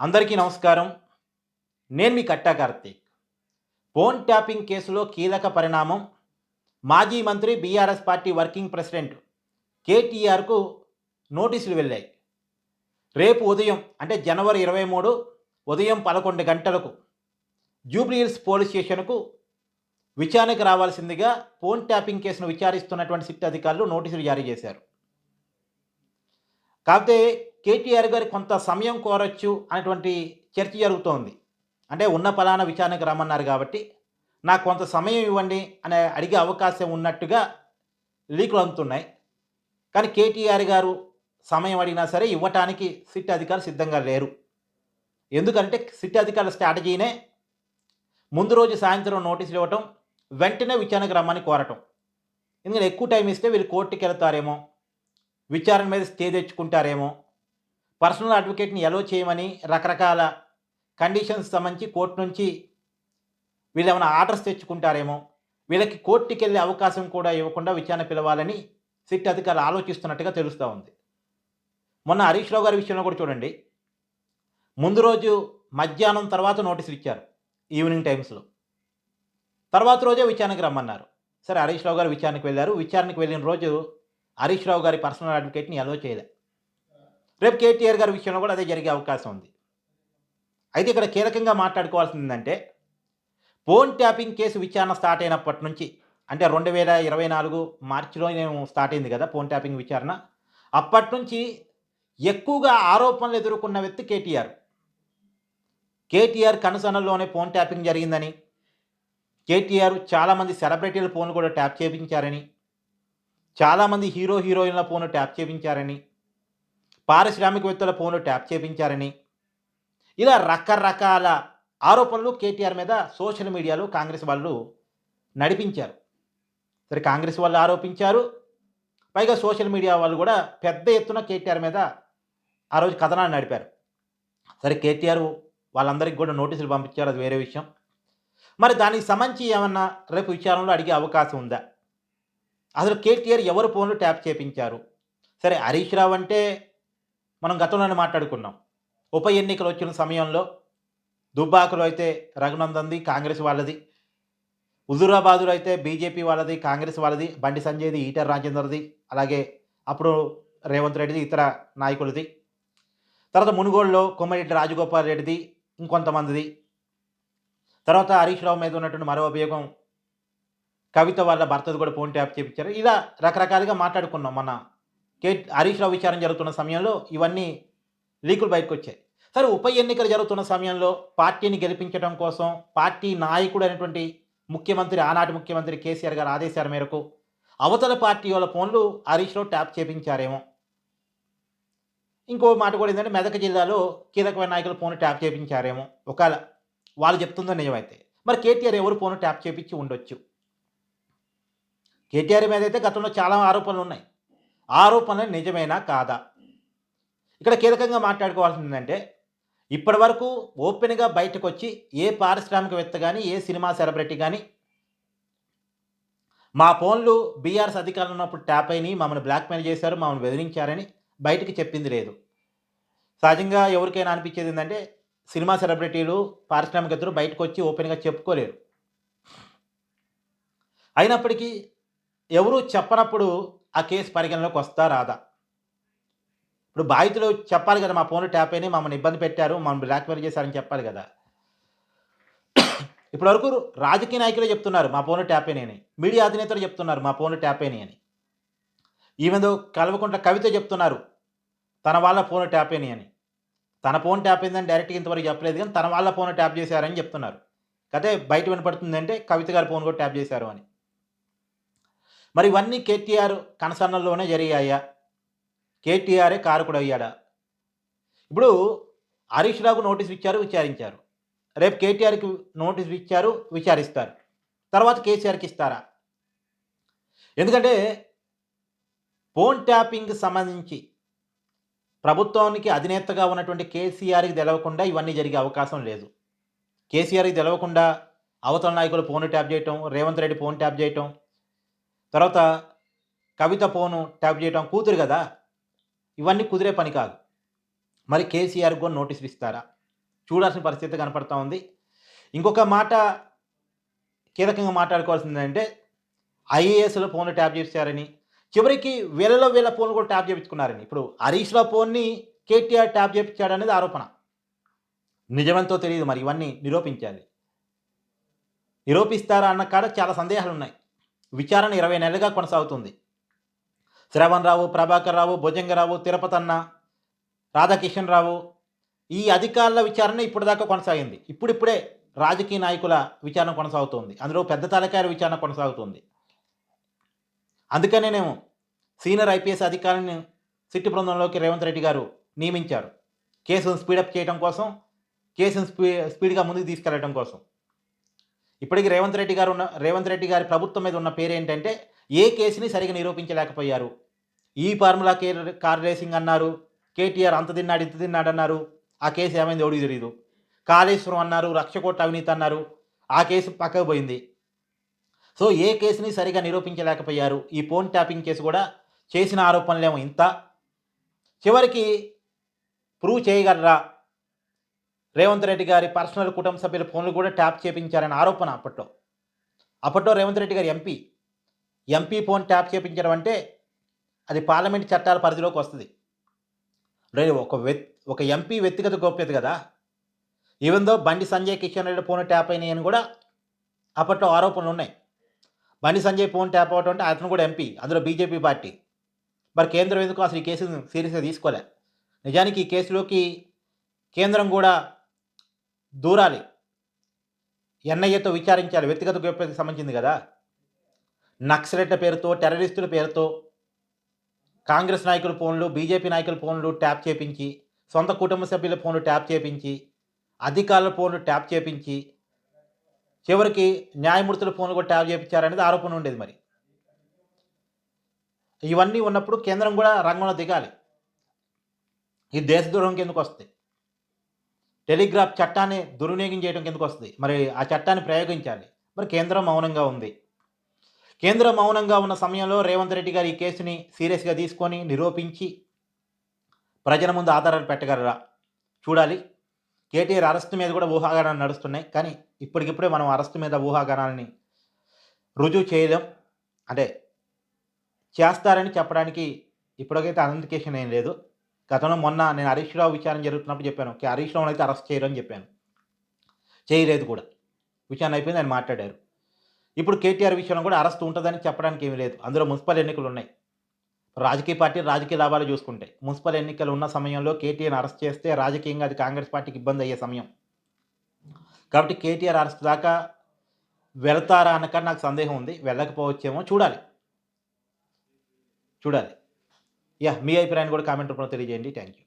అందరికీ నమస్కారం. నేను మీ కట్టా కార్తీక్. ఫోన్ ట్యాపింగ్ కేసులో కీలక పరిణామం. మాజీ మంత్రి బీఆర్ఎస్ పార్టీ వర్కింగ్ ప్రెసిడెంట్ కేటీఆర్కు నోటీసులు వెళ్ళాయి. రేపు ఉదయం అంటే జనవరి ఇరవై మూడు ఉదయం పదకొండు గంటలకు జూబ్లీహిల్స్ పోలీస్ స్టేషన్కు విచారణకు రావాల్సిందిగా ఫోన్ ట్యాపింగ్ కేసును విచారిస్తున్నటువంటి సిట్ అధికారులు నోటీసులు జారీ చేశారు. కాకపోతే కేటీఆర్ గారి కొంత సమయం కోరొచ్చు అనేటువంటి చర్చ జరుగుతోంది. అంటే ఉన్న ఫలానా విచారణకు రమ్మన్నారు కాబట్టి నాకు కొంత సమయం ఇవ్వండి అనే అడిగే అవకాశం ఉన్నట్టుగా లీకులు అందుతున్నాయి. కానీ కేటీఆర్ గారు సమయం అడిగినా సరే ఇవ్వటానికి సిట్ అధికారులు సిద్ధంగా లేరు. ఎందుకంటే సిట్ అధికారుల స్ట్రాటజీనే ముందు రోజు సాయంత్రం నోటీసులు ఇవ్వటం వెంటనే విచారణకు రమ్మని కోరటం. ఎందుకంటే ఎక్కువ టైం ఇస్తే వీళ్ళు కోర్టుకి వెళ్తారేమో విచారణ మీద స్టే తెచ్చుకుంటారేమో పర్సనల్ అడ్వకేట్ని ఎలో చేయమని రకరకాల కండిషన్స్ సంబంధించి కోర్టు నుంచి వీళ్ళు ఏమైనా ఆర్డర్స్ తెచ్చుకుంటారేమో వీళ్ళకి కోర్టుకి వెళ్ళే అవకాశం కూడా ఇవ్వకుండా విచారణ పిలవాలని సిట్ అధికారులు ఆలోచిస్తున్నట్టుగా తెలుస్తూ ఉంది. మొన్న హరీష్ రావు గారి విషయంలో కూడా చూడండి. ముందు రోజు మధ్యాహ్నం తర్వాత నోటీసులు ఇచ్చారు ఈవినింగ్ టైమ్స్లో. తర్వాత రోజే విచారణకు రమ్మన్నారు. సరే హరీష్ రావు గారు విచారణకు వెళ్ళారు. విచారణకు వెళ్ళిన రోజు హరీష్ రావు గారి పర్సనల్ అడ్వకేట్ని అలో చేయలే. రేపు కేటీఆర్ గారి విషయంలో కూడా అదే జరిగే అవకాశం ఉంది. అయితే ఇక్కడ కీలకంగా మాట్లాడుకోవాల్సింది ఏంటంటే ఫోన్ ట్యాపింగ్ కేసు విచారణ స్టార్ట్ అయినప్పటి నుంచి అంటే రెండు వేల ఇరవై నాలుగు మార్చిలో నేను స్టార్ట్ అయింది కదా ఫోన్ ట్యాపింగ్ విచారణ అప్పటి నుంచి ఎక్కువగా ఆరోపణలు ఎదుర్కొన్న వ్యక్తి కేటీఆర్. కేటీఆర్ కనుసనల్లోనే ఫోన్ ట్యాపింగ్ జరిగిందని కేటీఆర్ చాలామంది సెలబ్రిటీల ఫోన్లు కూడా ట్యాప్ చేయించారని చాలామంది హీరో హీరోయిన్ల ఫోన్లు ట్యాప్ చేయించారని పారిశ్రామికవేత్తల ఫోన్లు ట్యాప్ చేపించారని. ఇలా రకరకాల ఆరోపణలు కేటీఆర్ మీద సోషల్ మీడియాలో కాంగ్రెస్ వాళ్ళు నడిపించారు. సరే కాంగ్రెస్ వాళ్ళు ఆరోపించారు. పైగా సోషల్ మీడియా వాళ్ళు కూడా పెద్ద ఎత్తున కేటీఆర్ మీద ఆ రోజు కథనాన్ని నడిపారు. సరే కేటీఆర్ వాళ్ళందరికీ కూడా నోటీసులు పంపించారు అది వేరే విషయం. మరి దానికి సంబంధించి ఏమన్నా రేపు విచారణలో అడిగే అవకాశం ఉందా? అసలు కేటీఆర్ ఎవరు ఫోన్లు ట్యాప్ చేపించారు? సరే హరీష్ రావు అంటే మనం గతంలోనే మాట్లాడుకున్నాం. ఉప ఎన్నికలు వచ్చిన సమయంలో దుబ్బాకులో అయితే రఘునందంది కాంగ్రెస్ వాళ్ళది హుజూరాబాదులో అయితే బీజేపీ వాళ్ళది కాంగ్రెస్ వాళ్ళది బండి సంజయ్ది ఈటర్ రాజేందర్ది అలాగే అప్పుడు రేవంత్ రెడ్డిది ఇతర నాయకులది. తర్వాత మునుగోడులో కొమ్మరెడ్డి రాజగోపాల్ రెడ్డిది ఇంకొంతమందిది. తర్వాత హరీష్ రావు మీద ఉన్నటువంటి మరో అభియోగం కవిత వాళ్ళ భర్తది కూడా ఫోన్ ట్యాప్ చేయించారు ఇలా రకరకాలుగా మాట్లాడుకున్నాం మన కే హరీష్ రావు విచారణ జరుగుతున్న సమయంలో ఇవన్నీ లీకులు బయటకు వచ్చాయి సరే ఉప ఎన్నికలు జరుగుతున్న సమయంలో పార్టీని గెలిపించడం కోసం పార్టీ నాయకుడు అయినటువంటి ముఖ్యమంత్రి ఆనాటి ముఖ్యమంత్రి కేసీఆర్ గారు ఆదేశాల మేరకు అవతల పార్టీ వాళ్ళ ఫోన్లు హరీష్ రావు ట్యాప్ చేపించారేమో. ఇంకో మాట కూడా ఏంటంటే మెదక్ జిల్లాలో కీలకమైన నాయకులు ఫోన్ ట్యాప్ చేపించారేమో. ఒకవేళ వాళ్ళు చెప్తుందో నిజమైతే. మరి కేటీఆర్ ఎవరు ఫోన్ ట్యాప్ చేపించి ఉండొచ్చు? కేటీఆర్ మీద అయితే గతంలో చాలా ఆరోపణలు ఉన్నాయి. ఆరోపణలు నిజమేనా కాదా? ఇక్కడ కీలకంగా మాట్లాడుకోవాల్సిందంటే ఏంటంటే ఇప్పటి వరకు ఓపెన్గా బయటకు వచ్చి ఏ పారిశ్రామికవేత్త కానీ ఏ సినిమా సెలబ్రిటీ కానీ మా ఫోన్లు బీఆర్ఎస్ అధికారులు ఉన్నప్పుడు ట్యాప్ అయినాయి మమ్మల్ని బ్లాక్మెయిల్ చేశారు మమ్మల్ని బెదిరించారని బయటికి చెప్పింది లేదు. సహజంగా ఎవరికైనా అనిపించేది ఏంటంటే సినిమా సెలబ్రిటీలు పారిశ్రామికవేత్తలు బయటకు వచ్చి ఓపెన్గా చెప్పుకోలేరు. అయినప్పటికీ ఎవరు చెప్పనప్పుడు ఆ కేసు పరిగణలోకి వస్తా రాదా? ఇప్పుడు బాధితులు చెప్పాలి కదా మా ఫోన్ ట్యాప్ అయినాయి మమ్మల్ని ఇబ్బంది పెట్టారు మమ్మల్ని బ్లాక్మెయిల్ చేశారని చెప్పాలి కదా. ఇప్పటివరకు రాజకీయ నాయకులే చెప్తున్నారు మా ఫోన్ ట్యాప్ అయినాయని మీడియా అధినేతలు చెప్తున్నారు మా ఫోన్ ట్యాప్ అయినాయి అని. ఈవెందో కలవకుంట్ల కవిత చెప్తున్నారు తన వాళ్ళ ఫోన్ ట్యాప్ అయినాయి అని. తన ఫోన్ ట్యాప్ అయిందని డైరెక్ట్గా ఇంతవరకు చెప్పలేదు కానీ తన వాళ్ళ ఫోన్ ట్యాప్ చేశారని చెప్తున్నారు. అదే బయట వినపడుతుందంటే కవిత గారి ఫోన్ కూడా ట్యాప్ చేశారు అని. మరి ఇవన్నీ కేటీఆర్ కనసన్నల్లోనే జరిగాయా? కేటీఆరే కారకుడు అయ్యాడా ఇప్పుడు హరీష్ రావుకు నోటీస్ ఇచ్చారు విచారించారు. రేపు కేటీఆర్కి నోటీస్ ఇచ్చారు విచారిస్తారు. తర్వాత కేసీఆర్కి ఇస్తారా? ఎందుకంటే ఫోన్ ట్యాపింగ్కి సంబంధించి ప్రభుత్వానికి అధినేతగా ఉన్నటువంటి కేసీఆర్కి తెలవకుండా ఇవన్నీ జరిగే అవకాశం లేదు. కేసీఆర్కి తెలవకుండా అవతల నాయకులు ఫోన్ ట్యాప్ చేయటం రేవంత్ రెడ్డి ఫోన్ ట్యాప్ చేయటం తర్వాత కవిత ఫోను ట్యాప్ చేయటం కూతురు కదా ఇవన్నీ కుదిరే పని కాదు. మరి కేసీఆర్ కూడా నోటీసులు ఇస్తారా? చూడాల్సిన పరిస్థితి కనపడతా ఉంది. ఇంకొక మాట కీలకంగా మాట్లాడుకోవాల్సింది అంటే ఐఏఎస్లో ఫోన్లు ట్యాప్ చేశారని చివరికి వేలలో వేల ఫోన్లు కూడా ట్యాప్ చేయించుకున్నారని. ఇప్పుడు హరీష్లో ఫోన్ని కేటీఆర్ ట్యాప్ చేయించాడనేది ఆరోపణ. నిజమంతో తెలియదు మరి ఇవన్నీ నిరూపించాలి. నిరూపిస్తారా అన్న కాడ చాలా సందేహాలు ఉన్నాయి విచారణ ఇరవై నెలలుగా కొనసాగుతుంది. శ్రవణ్ రావు ప్రభాకర్ రావు భుజంగరావు తిరుపతి అన్న రాధాకిషన్ రావు ఈ అధికారుల విచారణ ఇప్పటిదాకా కొనసాగింది. ఇప్పుడిప్పుడే రాజకీయ నాయకుల విచారణ కొనసాగుతుంది. అందులో పెద్ద తలకాయల విచారణ కొనసాగుతుంది. అందుకనే నేను సీనియర్ ఐపీఎస్ అధికారిని సిట్టి బృందంలోకి రేవంత్ రెడ్డి గారు నియమించారు. కేసును స్పీడప్ చేయడం కోసం కేసును స్పీ స్పీడ్గా ముందుకు తీసుకెళ్ళడం కోసం. ఇప్పటికీ రేవంత్ రెడ్డి గారు ఉన్న రేవంత్ రెడ్డి గారి ప్రభుత్వం మీద ఉన్న పేరు ఏంటంటే ఏ కేసుని సరిగా నిరూపించలేకపోయారు. ఈ ఫార్ములా కేర్ కార్ రేసింగ్ అన్నారు కేటీఆర్ అంత తిన్నాడు ఇంత తిన్నాడు అన్నారు ఆ కేసు ఏమైంది ఎవడికి తెలియదు కాళేశ్వరం అన్నారు రక్షకోట అవినీతి అన్నారు ఆ కేసు పక్కకు పోయింది. సో ఏ కేసుని సరిగా నిరూపించలేకపోయారు. ఈ ఫోన్ ట్యాపింగ్ కేసు కూడా చేసిన ఆరోపణలేమో ఇంత. చివరికి ప్రూవ్ చేయగలరా? రేవంత్ రెడ్డి గారి పర్సనల్ కుటుంబ సభ్యుల ఫోన్లు కూడా ట్యాప్ చేపించారని ఆరోపణ అప్పట్లో. అప్పట్లో రేవంత్ రెడ్డి గారి ఎంపీ ఎంపీ ఫోన్ ట్యాప్ చేపించడం అంటే అది పార్లమెంట్ చట్టాల పరిధిలోకి వస్తుంది. లేదు ఒక వ్యక్ ఒక ఎంపీ వ్యక్తిగత గోప్యత కదా. ఈవెందో బండి సంజయ్ కిషన్ రెడ్డి ఫోన్ ట్యాప్ అయినాయి అని కూడా అప్పట్లో ఆరోపణలు ఉన్నాయి. బండి సంజయ్ ఫోన్ ట్యాప్ అవటం అంటే అతను కూడా ఎంపీ అందులో బీజేపీ పార్టీ. మరి కేంద్రం ఎందుకు అసలు ఈ కేసును సీరియస్గా తీసుకోలే? నిజానికి ఈ కేసులోకి కేంద్రం కూడా దూరాలి. ఎన్ఐఏతో విచారించాలి. వ్యక్తిగత గోప్యతకు సంబంధించింది కదా. నక్సలెట్ల పేరుతో టెర్రరిస్టుల పేరుతో కాంగ్రెస్ నాయకుల ఫోన్లు బీజేపీ నాయకుల ఫోన్లు ట్యాప్ చేపించి సొంత కుటుంబ సభ్యుల ఫోన్లు ట్యాప్ చేపించి అధికారుల ఫోన్లు ట్యాప్ చేపించి చివరికి న్యాయమూర్తుల ఫోన్లు కూడా ట్యాప్ చేయించారనేది ఆరోపణ ఉండేది మరి. ఇవన్నీ ఉన్నప్పుడు కేంద్రం కూడా రంగంలో దిగాలి. ఈ దేశద్రోహం కిందకు వస్తాయి. టెలిగ్రాఫ్ చట్టాన్ని దుర్వినియోగం చేయడం కిందకు వస్తుంది. మరి ఆ చట్టాన్ని ప్రయోగించాలి. మరి కేంద్రం మౌనంగా ఉంది. కేంద్రం మౌనంగా ఉన్న సమయంలో రేవంత్ రెడ్డి గారు ఈ కేసుని సీరియస్గా తీసుకొని నిరూపించి ప్రజల ముందు ఆధారాలు పెట్టగలరా? చూడాలి. కేటీఆర్ అరెస్ట్ మీద కూడా ఊహాగానాలు నడుస్తున్నాయి. కానీ ఇప్పటికిప్పుడే మనం అరెస్ట్ మీద ఊహాగానాలని రుజువు చేయలేం. అంటే చేస్తారని చెప్పడానికి ఇప్పటికైతే అనంతికేషన్ ఏం లేదు. గతంలో మొన్న నేను హరీష్ రావు విచారణ జరుగుతున్నప్పుడు చెప్పాను "ఓకే, హరీష్ రావుని అయితే అరెస్ట్ చేయరు అని చెప్పాను. చేయలేదు కూడా. విచారణ అయిపోయింది ఆయన మాట్లాడారు. ఇప్పుడు కేటీఆర్ విషయంలో కూడా అరెస్ట్ ఉంటుందని చెప్పడానికి ఏమీ లేదు. అందులో మున్సిపల్ ఎన్నికలు ఉన్నాయి. రాజకీయ పార్టీ రాజకీయ లాభాలు చూసుకుంటాయి మున్సిపల్ ఎన్నికలు ఉన్న సమయంలో కేటీఆర్ అరెస్ట్ చేస్తే రాజకీయంగా అది కాంగ్రెస్ పార్టీకి ఇబ్బంది అయ్యే సమయం. కాబట్టి కేటీఆర్ అరెస్ట్ దాకా వెళతారా అన్నకన్నా నాకు సందేహం ఉంది. వెళ్ళకపోవచ్చేమో చూడాలి. చూడాలి. యా మీ అభిప్రాయాన్ని కూడా కామెంట్ రూపంలో తెలియజేయండి. Thank you